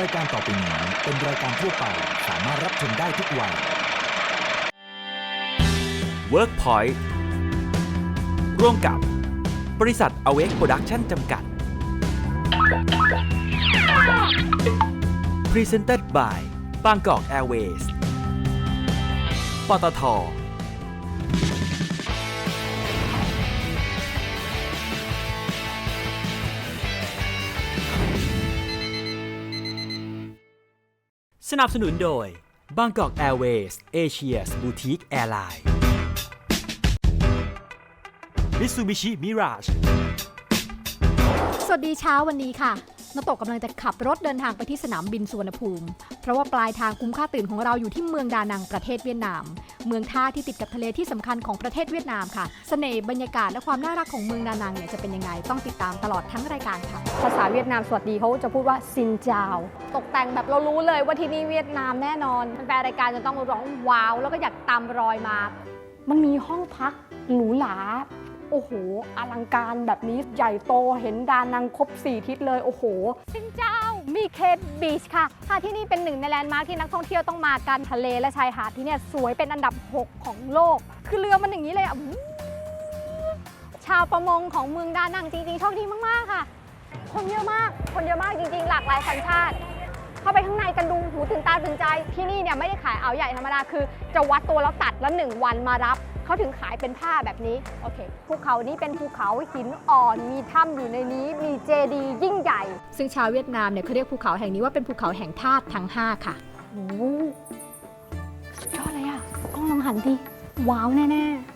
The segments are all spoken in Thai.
รายการต่อไปนี้เป็นรายการทั่วไปสามารถรับชมได้ทุกวัย WorkPoint ร่วมกับบริษัท Awake Production จำกัด Presented by บางกอก Airways ปตท สนับสนุนโดยบางกอก Airways Asia's Boutique Airline Mitsubishi Mirage สวัสดีเช้าวันนี้ค่ะ นโตะกำลังจะขับรถเดินทางไปที่สนามบินสุวรรณภูมิ เพราะว่าปลายทางคุ้มค่าตื่นของเราอยู่ที่เมืองดานังประเทศเวียดนาม เมืองท่าที่ติดกับทะเลที่สำคัญของประเทศเวียดนามค่ะเสน่ห์บรรยากาศและความน่ารักของเมืองดานังเนี่ยจะเป็นยังไงต้องติดตามตลอดทั้งรายการค่ะ ภาษาเวียดนามสวัสดีเขาจะพูดว่าซินจาวตกแต่งแบบเรารู้เลยว่าที่นี่เวียดนามแน่นอนแฟนๆรายการจะต้องร้องว้าว แล้วก็อยากตามรอยมา มันมีห้องพักหรูหรา โอ้โห อลังการแบบนี้ใหญ่โตเห็นดานังครบ 4 ทิศเลย โอ้โหสินเจ้ามีเคปบีชค่ะค่ะที่นี่เป็นหนึ่งในแลนด์มาร์คที่นักท่องเที่ยวต้องมากันทะเลและชายหาดที่เนี่ยสวยเป็นอันดับ 6 ของโลก คือเรือมันอย่างนี้เลยอะชาวประมงของเมืองดานังจริงๆโชคดีมากๆค่ะ คนเยอะมาก คนเยอะมากจริงๆ หลากหลายสัญชาติเข้าไปข้างในกันดูหูตื่นตาตื่นใจที่นี่เนี่ยไม่ได้ขายเอาใหญ่ธรรมดาคือ จะวัดตัวแล้วตัดแล้วหนึ่งวันมารับ เขาถึงขายเป็นผ้าแบบนี้โอเคภูเขานี้เป็นภูเขาหินอ่อน มีถ้ำอยู่ในนี้ มีเจดีย์ยิ่งใหญ่ ซึ่งชาวเวียดนามเนี่ยเขาเรียกภูเขาแห่งนี้ว่าเป็นภูเขาแห่งธาตุทั้ง 5 ค่ะโอ้ยอดเลยอะกล้องลองหันดิว้าวแน่ๆ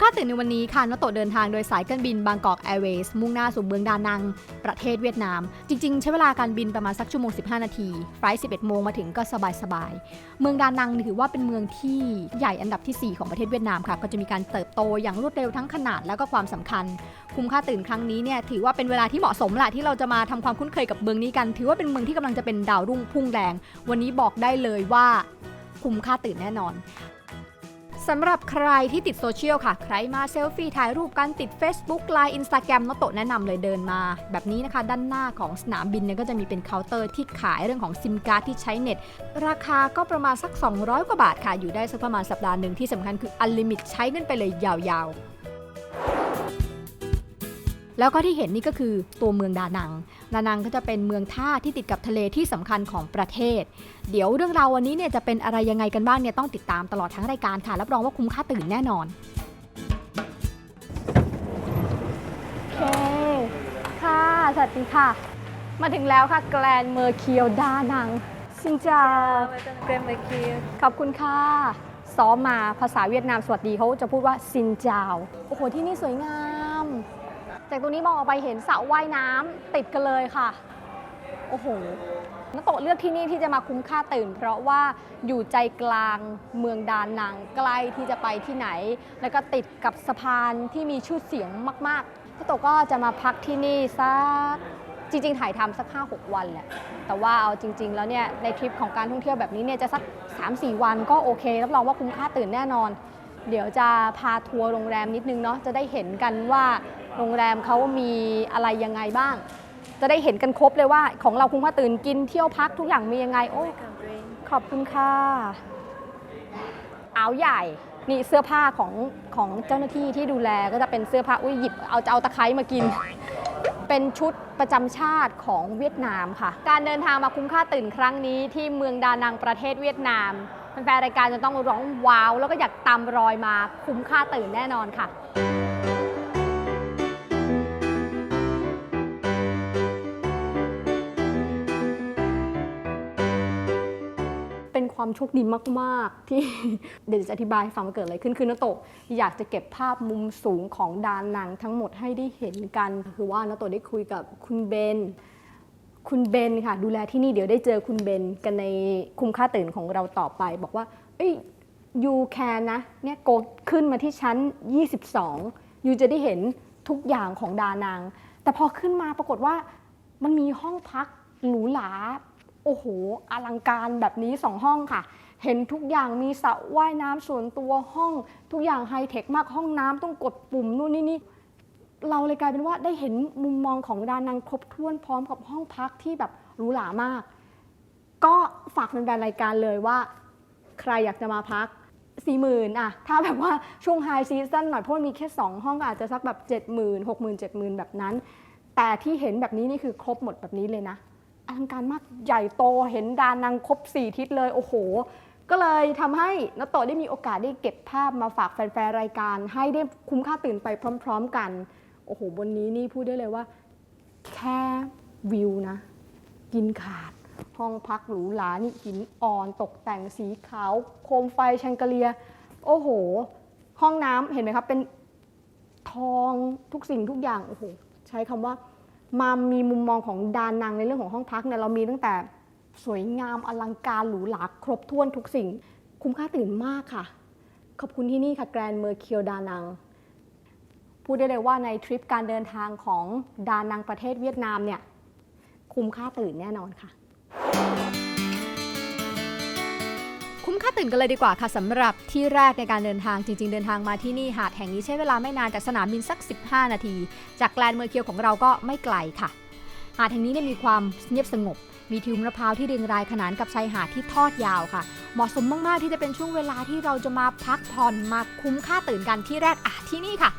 คุ้มค่าตื่นในวันนี้ค่ะนโตเดินทางโดยสายการบินบางกอกแอร์เวย์มุ่งหน้าสู่เมืองดานัง ประเทศเวียดนาม จริงๆ ใช้เวลาการบินประมาณสักชั่วโมง 15 นาที ไฟล์11 โมงมาถึงก็สบายๆ เมืองดานังถือว่าเป็นเมืองที่ใหญ่อันดับทีสี่4 ของประเทศเวียดนามค่ะ ก็จะมีการเติบโตอย่างรวดเร็วทั้งขนาดแล้วก็ความสำคัญ คุ้มค่าตื่นครั้งนี้เนี่ยถือว่าเป็นเวลาที่เหมาะสมแหละที่เราจะมาทำความคุ้นเคยกับเมืองนี้กัน ถือว่าเป็นเมืองที่กำลังจะเป็นดาวรุ่งพุ่งแรง วันนี้บอกได้เลยว่าคุ้มค่าตื่นแน่นอน สำหรับใครที่ติดโซเชียลค่ะ ใครมาเซลฟี่ถ่ายรูปกันติด Facebook Line Instagram นโตะแนะนำเลยเดินมา แบบนี้นะคะ ด้านหน้าของสนามบินเนี่ยก็จะมีเป็นเคาน์เตอร์ที่ขายเรื่องของซิมการ์ดที่ใช้เน็ต ราคาก็ประมาณสัก 200 กว่าบาทค่ะ อยู่ได้สักประมาณสัปดาห์หนึ่งที่สำคัญคืออัลลิมิตใช้เงินไปเลยยาวๆ แล้วก็ที่เห็นนี่ก็คือตัวเมืองดานัง ดานังก็จะเป็นเมืองท่าที่ติดกับทะเลที่สำคัญของประเทศ เดี๋ยวเรื่องราววันนี้เนี่ยจะเป็นอะไรยังไงกันบ้างเนี่ยต้องติดตามตลอดทั้งรายการค่ะ รับรองว่าคุ้มค่าตื่นแน่นอนโอเคค่ะสวัสดีค่ะ มาถึงแล้วค่ะแกลนเมอร์เคียวดานังซินจาเกรมเบคีขอบคุณค่ะซ้อมมาภาษาเวียดนามสวัสดีเขาจะพูดว่าซินจาวโอ้โหที่นี่สวยงาม จากตรงนี้มองออกไปเห็นสระว่ายน้ำติดกันเลยค่ะ โอ้โหนักโตะเลือกที่นี่ที่จะมาคุ้มค่าตื่น เพราะว่าอยู่ใจกลางเมืองดานังใกล้ที่จะไปที่ไหน แล้วก็ติดกับสะพานที่มีชื่อเสียงมากๆนักโตะก็จะมาพักที่นี่สักจริง ๆ ถ่ายทำสัก 5-6 วันแหละ แต่ว่าเอาจริง ๆ แล้วเนี่ยในทริปของการท่องเที่ยวแบบนี้เนี่ยจะสัก 3-4 วันก็โอเครับรองว่าคุ้มค่าตื่นแน่นอน เดี๋ยวจะพาทัวร์โรงแรมนิดนึงเนาะจะได้เห็นกันว่า โรงแรมเขามีอะไรยังไงบ้าง จะได้เห็นกันครบเลยว่า ของเราคุ้มค่าตื่นกินเที่ยวพักทุกอย่างมียังไง โอ้ขอบคุณค่ะอาวใหญ่นี่เสื้อผ้าของของเจ้าหน้าที่ที่ดูแลก็จะเป็นเสื้อผ้าอุ้ยหยิบเอาจะเอาตะไคร้มากิน เป็นชุดประจำชาติของเวียดนามค่ะ การเดินทางมาคุ้มค่าตื่นครั้งนี้ที่เมืองดานังประเทศเวียดนามแฟนรายการจะต้องร้องว้าว แล้วก็อยากตามรอยมาคุ้มค่าตื่นแน่นอนค่ะ ความโชคดีมาก ๆ ที่เดี๋ยวจะอธิบายฟังว่าเกิดอะไรขึ้นคือนาโตะอยากจะเก็บภาพมุมสูงของดานนังทั้งหมดให้ได้เห็นกัน คือว่านาโตะได้คุยกับคุณเบนคุณเบนค่ะ ดูแลที่นี่เดี๋ยวได้เจอคุณเบนกันในคุ้มค่าตื่นของเราต่อไป บอกว่าเอ้ยยูแคนนะเนี่ยโกดขึ้นมาที่ชั้น 22ยูจะได้เห็นทุกอย่างของดานังแต่พอขึ้นมาปรากฏว่ามันมีห้องพักหรูหรา อ้โห อลังการแบบนี้สองห้องค่ะ เห็นทุกอย่างมีสระว่ายน้ำส่วนตัวห้องทุกอย่างไฮเทคมากห้องน้ำต้องกดปุ่มนู่นนี่นี่เราเลยกลายเป็นว่าได้เห็นมุมมองของดานังครบถ้วนพร้อมกับห้องพักที่แบบหรูหรามาก ก็ฝากแฟนๆรายการเลยว่า ใครอยากจะมาพักสี่หมื่นอะถ้าแบบว่าช่วงไฮซีซันหน่อยเพราะมันมีแค่ 2 ห้องก็อาจจะสักแบบ 7 0 0 0 0 6 0 0 0 0 7 0,000 แบบนั้น แต่ที่เห็นแบบนี้นี่คือครบหมดแบบนี้เลยนะ อลังการมากใหญ่โตเห็นดานังครบ4ทิศเลย โอ้โห ก็เลยทำให้นโตะได้มีโอกาสได้เก็บภาพมาฝากแฟนๆรายการ ให้ได้คุ้มค่าตื่นไปพร้อม ๆ กัน โอ้โห บนนี้นี่พูดได้เลยว่า แค่วิวนะ กินขาด ห้องพักหรูหรานี่หินอ่อนตกแต่งสีขาว โคมไฟแชงเกเลีย โอ้โห ห้องน้ำเห็นไหมครับ เป็นทองทุกสิ่งทุกอย่าง โอ้โห ใช้คำว่า มามีมุมมองของดานังในเรื่องของห้องพักเนี่ยเรามีตั้งแต่สวยงามอลังการหรูหราครบถ้วนทุกสิ่ง คุ้มค่าตื่นมากค่ะ ขอบคุณที่นี่ค่ะแกรนเมอร์เคียวดานัง พูดได้เลยว่าในทริปการเดินทางของดานังประเทศเวียดนามเนี่ยคุ้มค่าตื่นแน่นอนค่ะ คุ้มค่าตื่นกันเลยดีกว่าค่ะสำหรับที่แรกในการเดินทางจริง ๆ เดินทางมาที่นี่หาดแห่งนี้ใช้เวลาไม่นานจากสนามบินสัก 15 นาที จากแกลนเมอร์เคียวของเราก็ไม่ไกลค่ะ หาดแห่งนี้เนี่ยมีความเงียบสงบ มีทิวมะพร้าวที่เรียงรายขนานกับชายหาดที่ทอดยาวค่ะ เหมาะสมมากๆที่จะเป็นช่วงเวลาที่เราจะมาพักผ่อนมาคุ้มค่าตื่นกันที่แรกอะที่นี่ค่ะ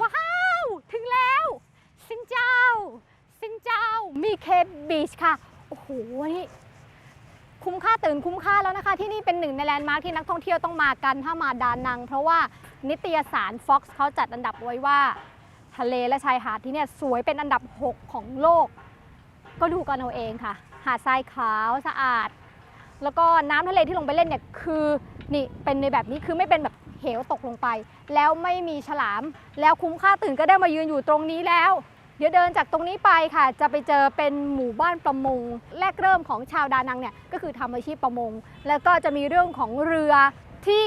ว้าวถึงแล้วสินเจ้าสินเจ้ามีเคปบีชค่ะโอ้โหนี่ คุ้มค่าตื่นคุ้มค่าแล้วนะคะ ที่นี่เป็นหนึ่งในแลนด์มาร์คที่นักท่องเที่ยวต้องมากันถ้ามาดานัง เพราะว่านิตยสาร Fox เขาจัดอันดับไว้ว่า ทะเลและชายหาดที่เนี่ยสวยเป็นอันดับ 6 ของโลก ก็ดูกันเอาเองค่ะ หาดทรายขาวสะอาด แล้วก็น้ำทะเลที่ลงไปเล่นเนี่ยคือนี่เป็นในแบบนี้คือไม่เป็นแบบเหวตกลงไป แล้วไม่มีฉลาม แล้วคุ้มค่าตื่นก็ได้มายืนอยู่ตรงนี้แล้ว ดี๋ยวเดินจากตรงนี้ไปค่ะ จะไปเจอเป็นหมู่บ้านประมง แรกเริ่มของชาวดานังเนี่ยก็คือทำอาชีพประมง แล้วก็จะมีเรื่องของเรือที่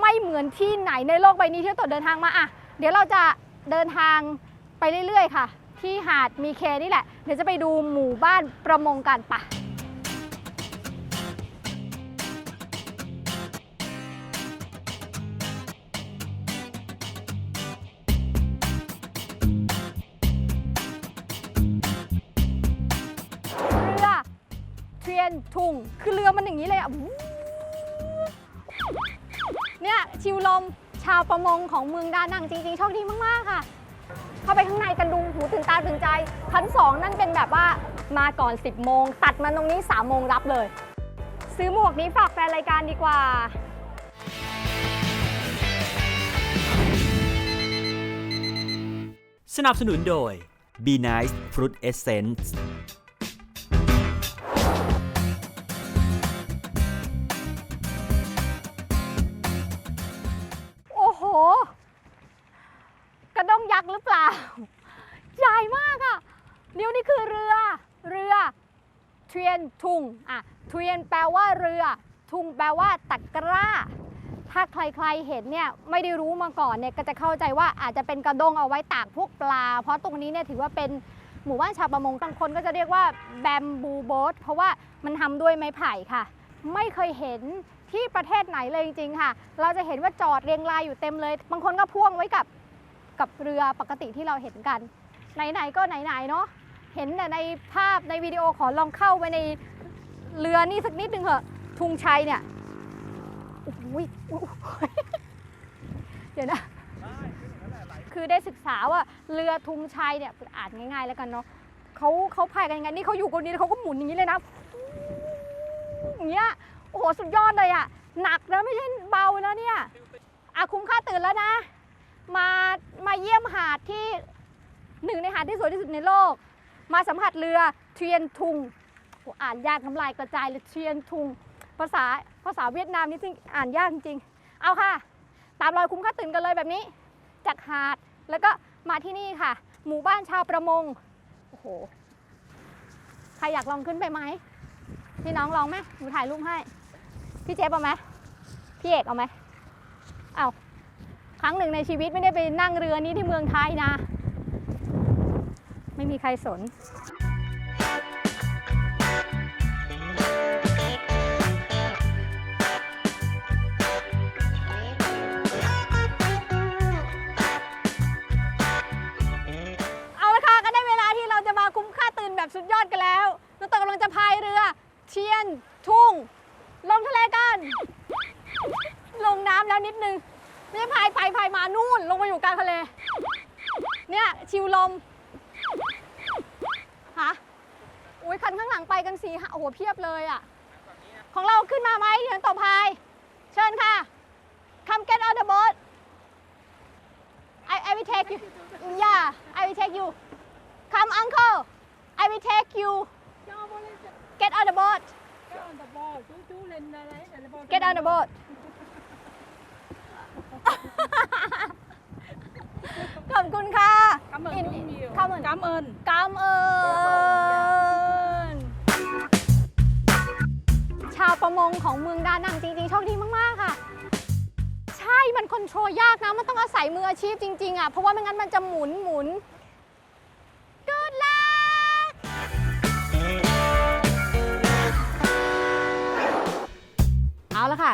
ไม่เหมือนที่ไหนในโลกใบนี้ที่ตัวเดินทางมาอะเดี๋ยวเราจะเดินทางไปเรื่อยๆ ค่ะ ที่หาดมีเคนี่แหละ เดี๋ยวจะไปดูหมู่บ้านประมงกันปะ ทียนทุงคือเรือมันอย่างนี้เลยอะเนี่ยชิวลมชาวประมงของเมืองดานังจริงๆโชคดีมากๆค่ะ เข้าไปข้างในกันดูหูตื่นตาตื่นใจชั้นสองนั่นเป็นแบบว่ามาก่อน 10 โมง ตัดมาตรงนี้3โมงรับเลย ซื้อหมวกนี้ฝากแฟนรายการดีกว่าสนับสนุนโดย Be Nice Fruit Essence รือเปล่า ใหญ่มากอะเดี๋ยวนี่คือเรือ เรือเทียนทุงอะเทียนแปลว่าเรือ ทุงแปลว่าตะกร้า ถ้าใครๆเห็นเนี่ยไม่ได้รู้มาก่อนเนี่ยก็จะเข้าใจว่าอาจจะเป็นกระด้งเอาไว้ตากพวกปลา เพราะตรงนี้เนี่ยถือว่าเป็นหมู่บ้านชาวประมงบางคนก็จะเรียกว่าแบมบูโบ๊ทเพราะว่ามันทำด้วยไม้ไผ่ค่ะ ไม่เคยเห็นที่ประเทศไหนเลยจริงๆค่ะ เราจะเห็นว่าจอดเรียงรายอยู่เต็มเลย บางคนก็พ่วงไว้กับ กับเรือปกติที่เราเห็นกัน ไหนๆก็ไหนๆเนาะเห็นแต่ในภาพในวิดีโอขอลองเข้าไปในเรือนี่สักนิดนึงเถอะทุงชัยเนี่ยโอ้ยเดี๋ยวนะคือได้ศึกษาว่าเรือทุงชัยเนี่ยอ่านง่าย ๆ แล้วกันเนาะเขาเขาพายกันยังไงนี่เขาอยู่คนนี้เขาก็หมุนอย่างนี้เลยนะอย่างเงี้ยโอ้โหสุดยอดเลยอะหนักนะไม่ใช่เบานะเนี่ยอาคุ้มค่าตื่นแล้วนะ มา เยี่ยมหาดที่หนึ่งในหาดที่สวยที่สุดในโลก มาสัมผัสเรือเทียนทุงอ้อ่านยากน้ำลายกระจายเลยเทียนทุง ภาษาภาษาเวียดนามนี่จริงอ่านยากจริง เอาค่ะ ตามรอยคุ้มค่าตื่นกันเลยแบบนี้ จากหาดแล้วก็มาที่นี่ค่ะ หมู่บ้านชาวประมงโอ้โหใครอยากลองขึ้นไปไหมพี่น้องลองไหมหนูถ่ายรูปให้ พี่เจ๊เอาไหมพี่เอกเอาไหมเอา ครั้งหนึ่งในชีวิตไม่ได้ไปนั่งเรือนี้ที่เมืองไทยนะ ไม่มีใครสน โอ้โหเพียบเลยอะ ของเราขึ้นมาไหมเดี๋ยวต่อพาย เชิญค่ะ come get on the boat I I will take you yeah I will take you come uncle I will take you get on the boat get on the boat ขอบคุณค่ะ Cảm ơn In- rất nhiều. Cảm ơn. Cảm ơn. ามเอิญชาวประมงของเมืองดานังจริงๆโชคดีมากๆค่ะ ใช่มันคอนโทรลยากนะ มันต้องอาศัยมืออาชีพจริงๆอะเพราะว่าไม่งั้นมันจะหมุนหมุน Good luck เอาละค่ะ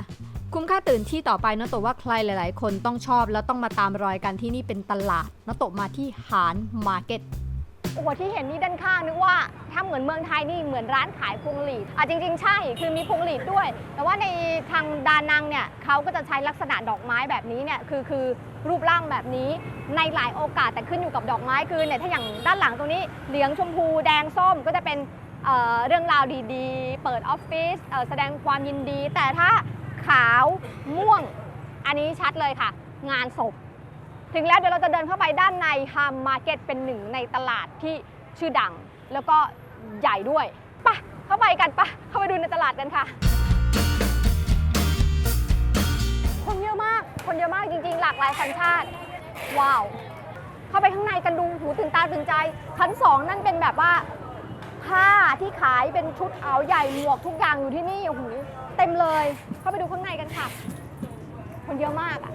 คุ้มค่าตื่นที่ต่อไปนะโตว่าใครหลายๆ คนต้องชอบแล้วต้องมาตามรอยกันที่นี่เป็นตลาดนะโตมาที่หานมาร์เก็ต โอ้โหที่เห็นนี่ด้านข้างนึกว่าถ้าเหมือนเมืองไทยนี่เหมือนร้านขายพวงหลีดอะจริง ๆ ใช่คือมีพวงหลีดด้วย แต่ว่าในทางดานังเนี่ยเขาก็จะใช้ลักษณะดอกไม้แบบนี้เนี่ยคือคือรูปร่างแบบนี้ในหลายโอกาสแต่ขึ้นอยู่กับดอกไม้คือเนี่ยถ้าอย่างด้านหลังตรงนี้เหลืองชมพูแดงส้มก็จะเป็นเเรื่องราวดีๆ เปิดออฟฟิศแสดงความยินดี แต่ถ้าขาวม่วง อันนี้ชัดเลยค่ะ งานศพ ถึงแล้วเดี๋ยวเราจะเดินเข้าไปด้านในฮามมาร์เก็ตเป็นหนึ่งในตลาดที่ชื่อดัง แล้วก็ใหญ่ด้วยไปะเข้าไปกันปะเข้าไปดูในตลาดกันค่ะ คนเยอะมาก คนเยอะมากจริงๆ หลากหลายสัญชาติ ว้าว เข้าไปข้างในกันดูหูตื่นตาตื่นใจชั้นสองนั่นเป็นแบบว่าผ้าที่ขายเป็นชุดเอาใหญ่หมวกทุกอย่างอยู่ที่นี่โอ้โหเต็มเลย เข้าไปดูข้างในกันค่ะ คนเยอะมากอะ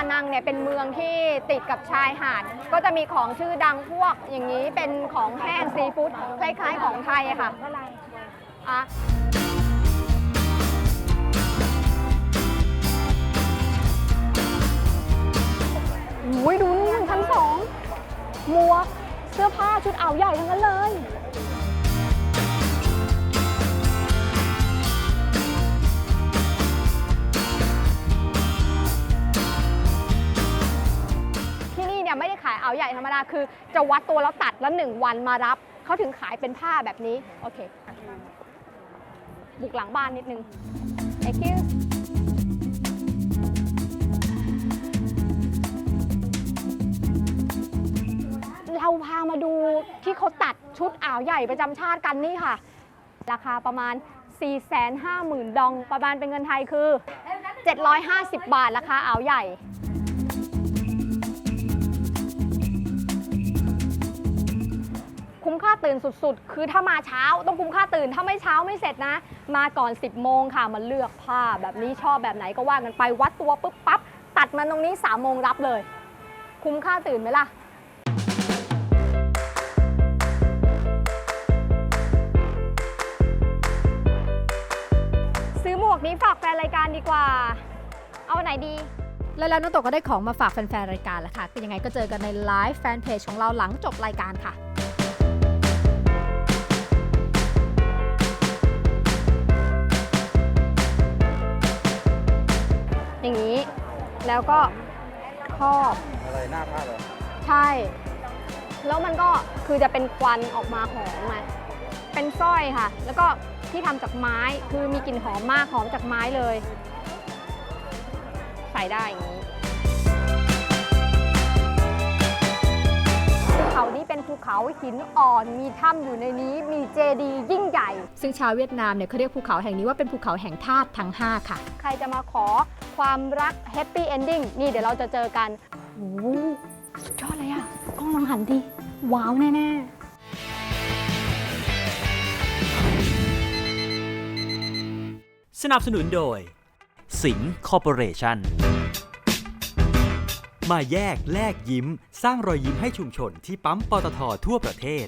านังเนี่ยเป็นเมืองที่ติดกับชายหาด ก็จะมีของชื่อดังพวกอย่างนี้เป็นของแห้งซีฟู้ดคล้ายๆของไทยอะค่ะอะโอ้ยดูนี่ชั้นสองหมวกเสื้อผ้าชุดอ่าวใหญ่ทั้งนั้นเลย เนี่ยไม่ได้ขายเอาใหญ่ธรรมดาคือจะวัดตัวแล้วตัดแล้วหนึ่งวันมารับเขาถึงขายเป็นผ้าแบบนี้โอเคบุกหลังบ้านนิดนึง thank you เราพามาดูที่เขาตัดชุดอ่าวใหญ่ประจำชาติกันนี่ค่ะ ราคาประมาณ 450,000 ดอง ประมาณเป็นเงินไทยคือ 750 บาทราคาอ่าวใหญ่ คุ้มค่าตื่นสุดๆ คือถ้ามาเช้าต้องคุ้มค่าตื่น ถ้าไม่เช้าไม่เสร็จนะ มาก่อน 10 โมงค่ะมาเลือกผ้าแบบนี้ชอบแบบไหนก็ว่ากันไปวัดตัวปุ๊บปั๊บตัดมาตรงนี้3โมงรับเลย คุ้มค่าตื่นไหมล่ะซื้อหมวกนี้ฝากแฟนรายการดีกว่า เอาไหนดี แล้วแล้วน้องโตก็ได้ของมาฝากแฟนๆรายการแล้วค่ะก็ยังไงก็เจอกันในไลฟ์แฟนเพจของเราหลังจบรายการค่ะ อย่างนี้ แล้วก็ครอบอะไรหน้าผ้าเหรอใช่ แล้วมันก็คือจะเป็นควันออกมาหอมมาเป็นสร้อยค่ะ แล้วก็ที่ทำจากไม้คือมีกลิ่นหอมมากหอมจากไม้เลย ใส่ได้อย่างนี้ ภูเขาหินอ่อน มีถ้ำอยู่ในนี้ มีเจดีย์ยิ่งใหญ่ ซึ่งชาวเวียดนามเนี่ยเขาเรียกภูเขาแห่งนี้ว่าเป็นภูเขาแห่งธาตุทั้ง 5 ค่ะ ใครจะมาขอความรักแฮปปี้เอนดิ้งนี่เดี๋ยวเราจะเจอกันโอ้โหสุดยอดเลยอะกล้องลองหันดิว้าวแน่สนับสนุนโดย สิงห์คอร์ปอเรชั่น มาแยกแลกยิ้ม สร้างรอยยิ้มให้ชุมชนที่ปั๊มปตททั่วประเทศ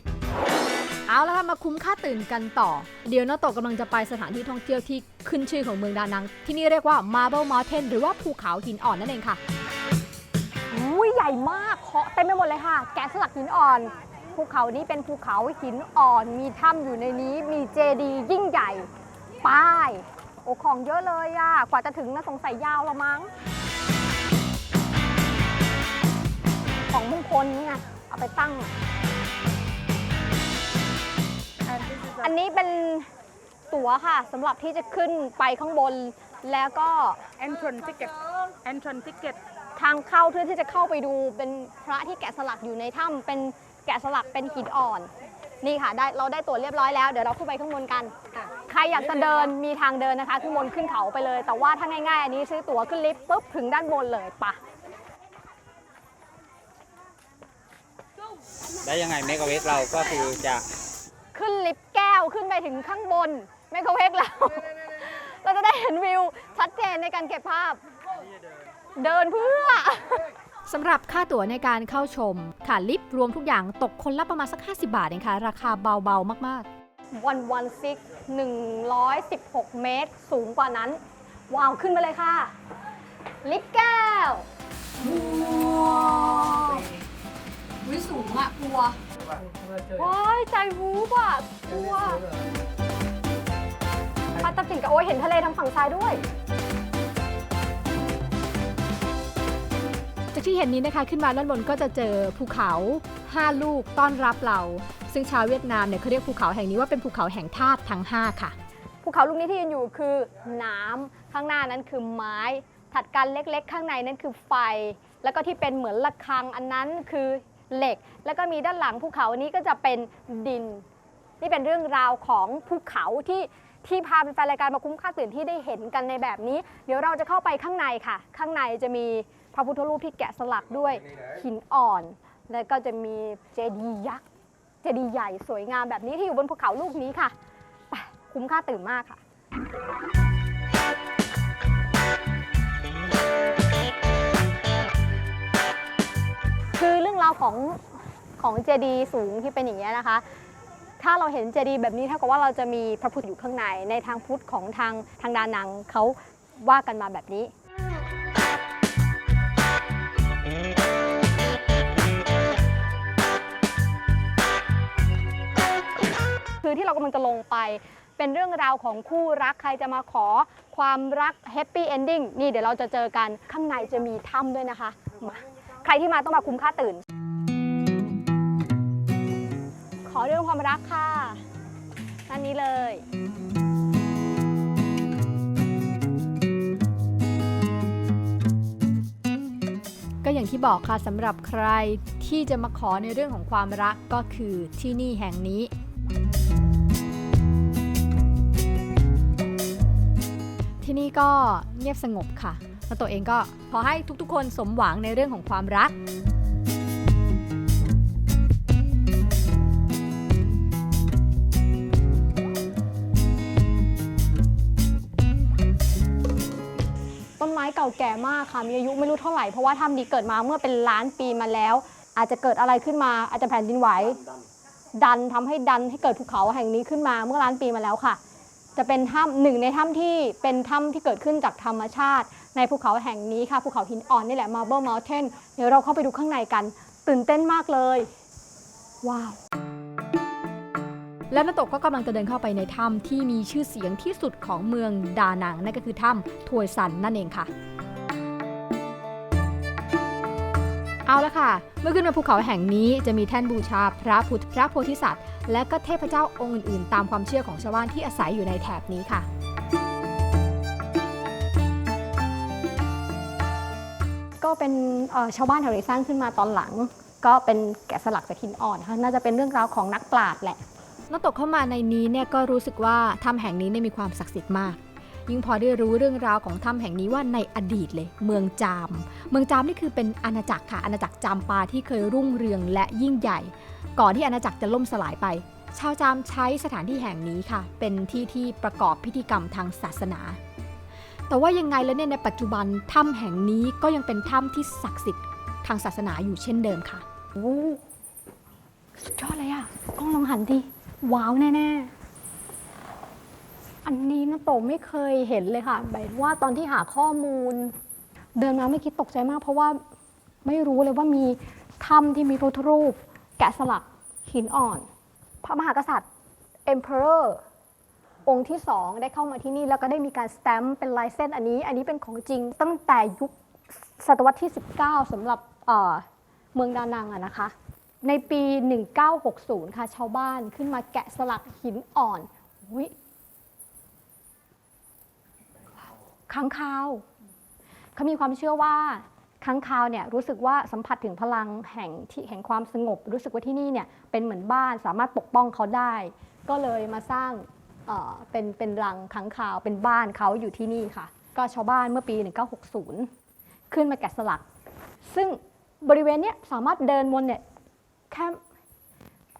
เอาละค่ะมาคุ้มค่าตื่นกันต่อ เดี๋ยวน้าโตะกำลังจะไปสถานที่ท่องเที่ยวที่ขึ้นชื่อของเมืองดานัง ที่นี่เรียกว่า Marble Mountain หรือว่าภูเขาหินอ่อนนั่นเองค่ะๆอุ้ยใหญ่มากเคาะเต็มไปหมดเลยค่ะ แกะสลักหินอ่อน ภูเขานี้เป็นภูเขาหินอ่อน มีถ้ำอยู่ในนี้มีเจดีย์ยิ่งใหญ่ ป้าย โอ้ของเยอะเลยอะกว่าจะถึงนะสงสัยยาวละมั้ง ของมงคลนี่ไงเอาไปตั้ง อันนี้เป็นตั๋วค่ะสำหรับที่จะขึ้นไปข้างบนแล้วก็ entrance ticket entrance ticket ทางเข้าเพื่อที่จะเข้าไปดูเป็นพระที่แกะสลักอยู่ในถ้ำเป็นแกะสลักเป็นหินอ่อน นี่ค่ะได้เราได้ตั๋วเรียบร้อยแล้วเดี๋ยวเราขึ้นไปข้างบนกันใครอยากจะเดินมีทางเดินนะคะขึ้นบนขึ้นเขาไปเลย แต่ว่าถ้าง่ายๆ อันนี้ซื้อตั๋วขึ้นลิฟต์ปุ๊บถึงด้านบนเลยปะ ได้ยังไงเมกะเวฟเราก็คือจะขึ้นลิฟต์แก้วขึ้นไปถึงข้างบนไมโครเวฟเรา เราจะได้เห็นวิวชัดเจนในการเก็บภาพ เดินเพื่อ สำหรับค่าตั๋วในการเข้าชม ค่ะลิฟต์รวมทุกอย่างตกคนละประมาณสัก 50 บาทเองค่ะ ราคาเบาๆมากวันวันซิก116 เมตร สูงกว่านั้น ว้าว ขึ้นไปเลยค่ะ ลิฟต์แก้ว วิสูงอะกลัวว้ายใจวูบอะกลัวปาตัดสินกับโอ้ยเห็นทะเลทางฝั่งซ้ายด้วยๆจากที่เห็นนี้นะคะขึ้นมาด้านบนก็จะเจอภูเขา 5 ลูกต้อนรับเรา ซึ่งชาวเวียดนามเนี่ยเขาเรียกภูเขาแห่งนี้ว่าเป็นภูเขาแห่งธาตุทั้ง 5 ค่ะ ภูเขาลูกนี้ที่ยืนอยู่คือน้ำข้างหน้านั้นคือไม้ ถัดกันเล็กๆ ข้างในนั้นคือไฟ แล้วก็ที่เป็นเหมือนระฆังอันนั้นคือ เหล็ก แล้วก็มีด้านหลังภูเขานี้ก็จะเป็นดิน นี่เป็นเรื่องราวของภูเขาที่ที่พาแฟนๆรายการมาคุ้มค่าตื่นที่ได้เห็นกันในแบบนี้ เดี๋ยวเราจะเข้าไปข้างในค่ะ ข้างในจะมีพระพุทธรูปที่แกะสลักด้วยหินอ่อน แล้วก็จะมีเจดีย์ยักษ์เจดีย์ใหญ่สวยงามแบบนี้ที่อยู่บนภูเขาลูกนี้ค่ะไปคุ้มค่าตื่นมากค่ะ ราวของของเจดีย์สูงที่เป็นอย่างนี้นะคะ ถ้าเราเห็นเจดีย์แบบนี้เท่ากับว่าเราจะมีพระพุทธอยู่ข้างใน ในทางพุทธของทางทางดานังเขาว่ากันมาแบบนี้คือที่เรากำลังจะลงไปเป็นเรื่องราวของคู่รักใครจะมาขอความรักแฮปปี้เอนดิ้งนี่เดี๋ยวเราจะเจอกันข้างในจะมีถ้ำด้วยนะคะมาใครที่มาต้องมาคุ้มค่าตื่น เรื่องความรักค่ะด้านนี้เลยก็อย่างที่บอกค่ะสำหรับใครที่จะมาขอในเรื่องของความรักก็คือที่นี่แห่งนี้ ที่นี่ก็เงียบสงบค่ะแล้วตัวเองก็ขอให้ทุกๆ คนสมหวังในเรื่องของความรัก ม้เก่าแก่มากค่ะ มีอายุไม่รู้เท่าไหร่ เพราะว่าถ้ำนี้เกิดมาเมื่อเป็นล้านปีมาแล้ว อาจจะเกิดอะไรขึ้นมา อาจจะแผ่นดินไหว ดันทำให้ดันให้เกิดภูเขาแห่งนี้ขึ้นมาเมื่อล้านปีมาแล้วค่ะ จะเป็นถ้ำหนึ่งในถ้ำที่เป็นถ้ำที่เกิดขึ้นจากธรรมชาติ ในภูเขาแห่งนี้ค่ะ ภูเขาหินอ่อนนี่แหละ Marble Mountain เดี๋ยวเราเข้าไปดูข้างในกัน ตื่นเต้นมากเลย ว้าวและนาโตะก็กำลังจะเดินเข้าไปในถ้ำที่มีชื่อเสียงที่สุดของเมืองดานังนั่นก็คือถ้ำทวยซันนั่นเองค่ะ เอาละค่ะ เมื่อขึ้นมาภูเขาแห่งนี้จะมีแท่นบูชาพระพุทธพระโพธิสัตว์ และก็เทพเจ้าองค์อื่นๆ ตามความเชื่อของชาวบ้านที่อาศัยอยู่ในแถบนี้ค่ะ ก็เป็นเอ่อชาวบ้านแถวนี้สร้างขึ้นมาตอนหลัง ก็เป็นแกะสลักจากหินอ่อนค่ะน่าจะเป็นเรื่องราวของนักปราชญ์แหละนาโตะเข้ามาในนี้เนี่ยก็รู้สึกว่าถ้ำแห่งนี้เนี่ยมีความศักดิ์สิทธิ์มาก ยิ่งพอได้รู้เรื่องราวของถ้ำแห่งนี้ว่าในอดีตเลย เมืองจาม เมืองจามนี่คือเป็นอาณาจักรค่ะอาณาจักรจามปาที่เคยรุ่งเรืองและยิ่งใหญ่ ก่อนที่อาณาจักรจะล่มสลายไป ชาวจามใช้สถานที่แห่งนี้ค่ะ เป็นที่ที่ประกอบพิธีกรรมทางศาสนา แต่ว่ายังไงแล้วเนี่ยในปัจจุบันถ้ำแห่งนี้ก็ยังเป็นถ้ำที่ศักดิ์สิทธิ์ทางศาสนาอยู่เช่นเดิมค่ะโอ้สุดยอดเลยอะกล้องลองหันดิว้าวแน่ๆ อันนี้นะโตไม่เคยเห็นเลยค่ะแบบว่าตอนที่หาข้อมูล เดินมาไม่คิดตกใจมาก เพราะว่าไม่รู้เลยว่ามีถ้ำที่มีพระพุทธรูป แกะสลักหินอ่อน พระมหากษัตริย์ emperor องค์ที่สองได้เข้ามาที่นี่แล้วก็ได้มีการสแตมป์เป็นลายเส้นอันนี้ อันนี้เป็นของจริงตั้งแต่ยุคศตวรรษที่ 19สำหรับเอ่อเมืองดานังอะนะคะ ในปี 1960 ค่ะชาวบ้านขึ้นมาแกะสลักหินอ่อนอุ๊ย ค้างคาวเขามีความเชื่อว่าค้างคาวเนี่ยรู้สึกว่าสัมผัสถึงพลังแห่งที่แห่งความสงบ รู้สึกว่าที่นี่เนี่ยเป็นเหมือนบ้านสามารถปกป้องเขาได้ ก็เลยมาสร้างเอ่อเป็นเป็นรังค้างคาวเป็นบ้านเขาอยู่ที่นี่ค่ะ ก็ชาวบ้านเมื่อปี 1960 ขึ้นมาแกะสลัก ซึ่งบริเวณเนี้ยสามารถเดินวนเนี่ยแค่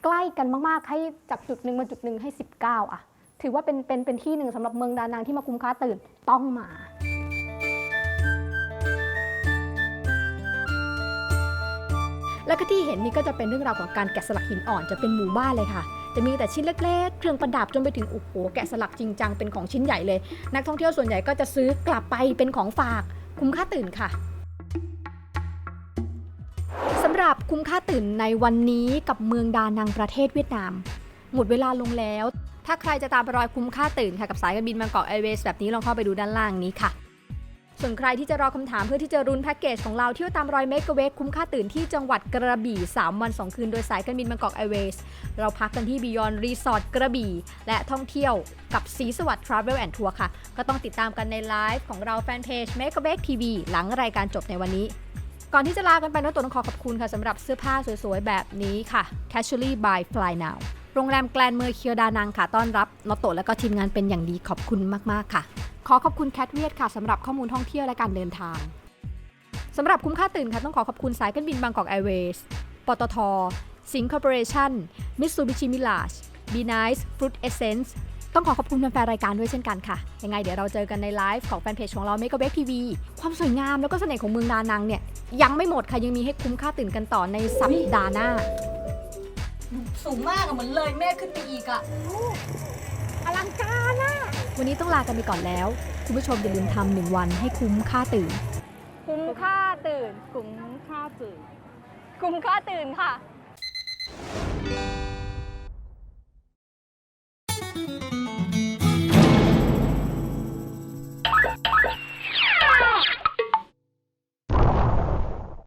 ใกล้กันมาก ๆ ให้จากจุดหนึ่งมาจุดหนึ่งให้ 19 อะ ถือว่าเป็นเป็นเป็นที่หนึ่งสำหรับเมืองดานังที่มาคุ้มค่าตื่นต้องมา แล้วก็ที่เห็นนี่ก็จะเป็นเรื่องราวของการแกะสลักหินอ่อนจะเป็นหมู่บ้านเลยค่ะจะมีแต่ชิ้นเล็กๆ เครื่องประดับจนไปถึงโอ้โหแกะสลักจริงจังเป็นของชิ้นใหญ่เลย นักท่องเที่ยวส่วนใหญ่ก็จะซื้อกลับไปเป็นของฝาก คุ้มค่าตื่นค่ะสำหรับคุ้มค่าตื่นในวันนี้กับเมืองดานังประเทศเวียดนาม หมดเวลาลงแล้ว ถ้าใครจะตามรอยคุ้มค่าตื่นค่ะกับสายการบินบางกอกแอร์เวย์แบบนี้ลองเข้าไปดูด้านล่างนี้ค่ะ ส่วนใครที่จะรอคำถามเพื่อที่จะรุนแพ็กเกจของเราเที่ยวตามรอยเมกะเวกคุ้มค่าตื่นที่จังหวัดกระบี่ 3 วัน 2 คืนโดยสายการบินบางกอกแอร์เวย์เราพักกันที่ Beyond Resort กระบี่ และท่องเที่ยวกับสีสวัสดิ์ Travel and Tour ค่ะ ก็ต้องติดตามกันในไลฟ์ของเราแฟนเพจ Make a w a k TV หลังรายการจบในวันนี้ก่อนที่จะลากันไปน้องตัวต้องขอขอบคุณค่ะสำหรับเสื้อผ้าสวยๆ แบบนี้ค่ะ Casually by Fly Now โรงแรมแกลนเมอร์เคียวดานังค่ะต้อนรับนอโตและก็ทีมงานเป็นอย่างดีขอบคุณมากๆค่ะ ขอขอบคุณแคทเวียดค่ะสำหรับข้อมูลท่องเที่ยวและการเดินทางสำหรับคุ้มค่าตื่นค่ะต้องขอขอบคุณสายการบินบางกอกแอร์เวย์สปตทสิงค o r p o r a t i o n มิ t ซูบิชิมิลาช b ี Nice Fruit Essence ต้องขอขอบคุณแฟนรายการด้วยเช่นกันค่ะ ยังไงเดี๋ยวเราเจอกันในไลฟ์ของแฟนเพจของเรา Make a w a k TV ความสวยงามแล้วก็เสน่ห์ของเมืองดานังเนี่ย ยังไม่หมดค่ะ ยังมีให้คุ้มค่าตื่นกันต่อในสัปดาห์หน้า สูงมากอะเหมือนเลยแม่ขึ้นไปอีกอะอลังการนะวันนี้ต้องลากันไปก่อนแล้ว คุณผู้ชมอย่าลืมทำหนึ่งวันให้คุ้มค่าตื่น คุ้มค่าตื่น คุ้มค่าตื่น คุ้มค่าตื่นค่ะ you